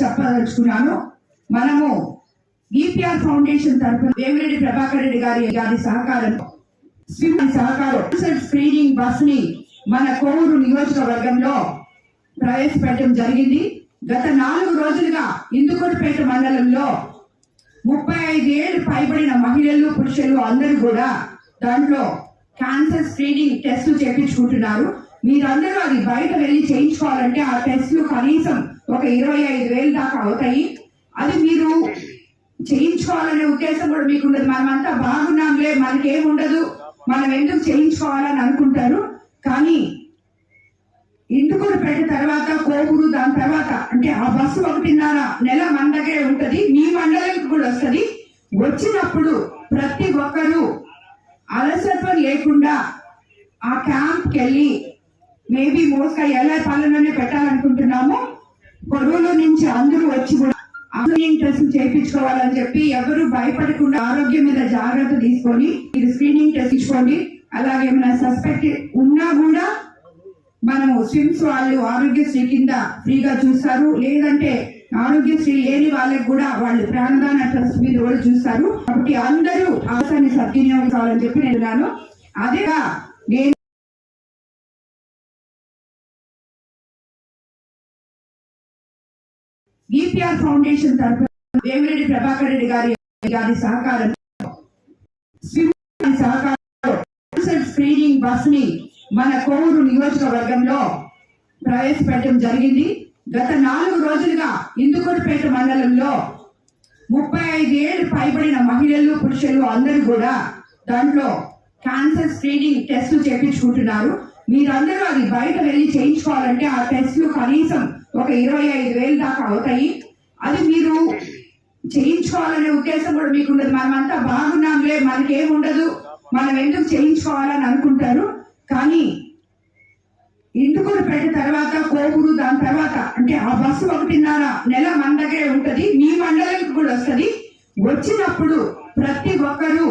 చెప్పదలుచుకున్నాను. మనము EPR foundation తరఫున దేవిరెడ్డి ప్రభాకర్ రెడ్డి గారి గారి సహకారం స్విమ్ సహకారం. స్క్రీనింగ్ బస్ని మన కోవూరు నియోజకవర్గంలో ప్రవేశపెట్టడం జరిగింది. గత నాలుగు రోజులుగా ఇందుకోటిపేట మండలంలో ముప్పై ఐదేళ్ళు పైబడిన మహిళలు పురుషులు అందరూ కూడా దాంట్లో క్యాన్సర్ స్క్రీనింగ్ టెస్ట్లు చేయించుకుంటున్నారు మీరందరూ అది బయట వెళ్ళి చేయించుకోవాలంటే ఆ టెస్టులు కనీసం ఒక ఇరవై ఐదు వేలు దాకా అవుతాయి. అది మీరు చేయించుకోవాలనే ఉద్దేశం కూడా మీకు ఉండదు మనమంతా బాగున్నాంలే మనకేముండదు మనం ఎందుకు చేయించుకోవాలని అనుకుంటారు. కానీ ఇందుకూరు పెట్టిన తర్వాత కోవూరు దాని తర్వాత అంటే ఆ బస్సు ఒకటిన్నర నెల మన దగ్గరే ఉంటది. మీ మండలానికి కూడా వస్తుంది. వచ్చినప్పుడు ప్రతి ఒక్కరూ అలసత్వం లేకుండా ఆ క్యాంప్కి వెళ్ళి మేబీ మోస్ట్గా ఎలా పాలననే పెట్టాలనుకుంటున్నాము. కొడువుల నుంచి అందరూ వచ్చి కూడా స్క్రీనింగ్ టెస్ట్ చేయించుకోవాలని చెప్పి ఎవరు భయపడకుండా ఆరోగ్యం మీద జాగ్రత్త తీసుకొని ఇది స్క్రీనింగ్ టెస్ట్ తీసుకోండి. అలాగే ఏమైనా సస్పెక్ట్ ఉన్నా కూడా మనము స్విమ్స్ వాళ్ళు ఆరోగ్యశ్రీ కింద ఫ్రీగా చూస్తారు. లేదంటే ఆరోగ్యశ్రీ లేని వాళ్ళకి కూడా వాళ్ళు ప్రాణదాన ట్రస్ట్ మీద వాళ్ళు చూస్తారు. కాబట్టి అందరూ అవసరాన్ని సద్వినియోగం కావాలని చెప్పి నేను అదేగా నేను ఈపీఆర్ ఫౌండేషన్ తరఫున వేమిరెడ్డి ప్రభాకర్ రెడ్డి గారి గారి సహకారం స్విమ్ సహకారం స్క్రీనింగ్ బస్ని మన కోవూరు నియోజకవర్గంలో ప్రవేశపెట్టడం జరిగింది. గత నాలుగు రోజులుగా ఇందుకోటిపేట మండలంలో ముప్పై ఐదు ఏళ్ళు పైబడిన మహిళలు పురుషులు అందరూ కూడా దాంట్లో క్యాన్సర్ స్క్రీనింగ్ టెస్ట్లు చేయించుకుంటున్నారు మీరందరూ అది బయట వెళ్ళి చేయించుకోవాలంటే ఆ టెస్ట్లు కనీసం ఒక ఇరవై ఐదు వేలు దాకా అవుతాయి. అది మీరు చేయించుకోవాలనే ఉద్దేశం కూడా మీకు ఉండదు మనమంతా బాగున్నాంలే మనకేముండదు మనం ఎందుకు చేయించుకోవాలని అనుకుంటారు. కానీ ఇందుకూరు పెట్టిన తర్వాత కోవూరు దాని తర్వాత అంటే ఆ బస్సు ఒకటిన్నర నెల మన దగ్గరే ఉంటది మీ మండలానికి కూడా వస్తుంది. వచ్చినప్పుడు ప్రతి ఒక్కరూ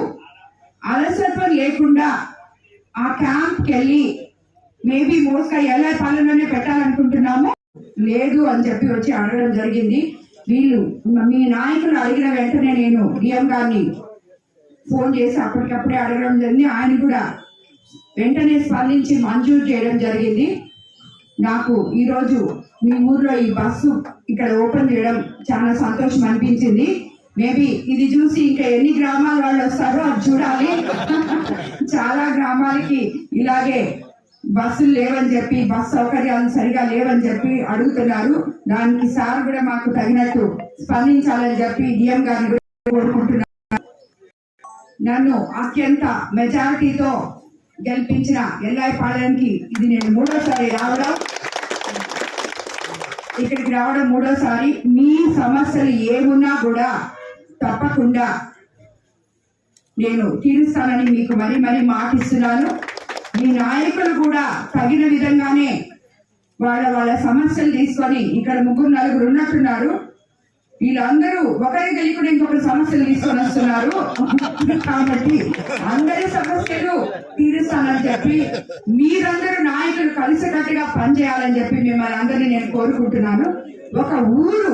అలసత్వం లేకుండా ఆ క్యాంప్కి వెళ్ళి మేబీ మోస్గా ఎలా పాలనలోనే పెట్టాలనుకుంటున్నాము. లేదు అని చెప్పి వచ్చి అడగడం జరిగింది. వీళ్ళు మీ నాయకులు అడిగిన వెంటనే నేను డిఎం గారిని ఫోన్ చేసి అప్పటికప్పుడే అడగడం జరిగింది. ఆయన కూడా వెంటనే స్పందించి మంజూరు చేయడం జరిగింది. నాకు ఈరోజు మీ ఊర్లో ఈ బస్సు ఇక్కడ ఓపెన్ చేయడం చాలా సంతోషం అనిపించింది. మేబీ ఇది చూసి ఇంకా ఎన్ని గ్రామాల వాళ్ళు వస్తారో అది చూడాలి. చాలా గ్రామాలకి ఇలాగే బస్సులు లేవని చెప్పి బస్ సౌకర్యాలు సరిగా లేవని చెప్పి అడుగుతున్నారు. దానికి సార్ కూడా మాకు తగినట్టు స్పందించాలని చెప్పి డిఎం గారిని కోరుకుంటున్నారు నన్ను అత్యంత మెజారిటీతో గెలిపించిన ఎల్లాయిపాలెంకి ఇది నేను మూడోసారి రావడం. ఇక్కడికి రావడం మూడోసారి. మీ సమస్యలు ఏమున్నా కూడా తప్పకుండా నేను తీరుస్తానని మీకు మరీ మరీ మాటిస్తున్నాను. మీ నాయకులు కూడా తగిన విధంగానే వాళ్ళ వాళ్ళ సమస్యలు తీసుకొని ఇక్కడ ముగ్గురు నలుగురు ఉన్నట్టున్నారు. వీళ్ళందరూ ఒకరి తెలియకుండా ఇంకొకరి సమస్యలు తీసుకొని వస్తున్నారు కాబట్టి అందరి సమస్యలు తీరుస్తానని చెప్పి మీరందరూ నాయకులు కలిసికట్టుగా పనిచేయాలని చెప్పి మిమ్మల్ని అందరినీ నేను కోరుకుంటున్నాను. ఒక ఊరు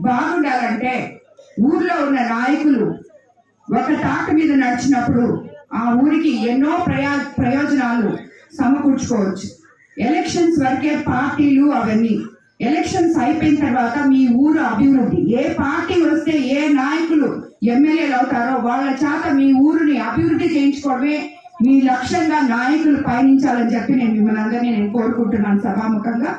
బాగుండాలంటే ఊర్లో ఉన్న నాయకులు ఒక తాట మీద నడిచినప్పుడు ఆ ఊరికి ఎన్నో ప్రయా ప్రయోజనాలు సమకూర్చుకోవచ్చు. ఎలక్షన్స్ వరకే పార్టీలు అవన్నీ ఎలక్షన్స్ అయిపోయిన తర్వాత మీ ఊరు అభివృద్ధి ఏ పార్టీ వస్తే ఏ నాయకులు ఎమ్మెల్యేలు అవుతారో వాళ్ళ చేత మీ ఊరిని అభివృద్ధి చేయించుకోవడమే మీ లక్ష్యంగా నాయకులు పయనించాలని చెప్పి నేను మిమ్మల్ని అందరినీ నేను కోరుకుంటున్నాను సభాముఖంగా.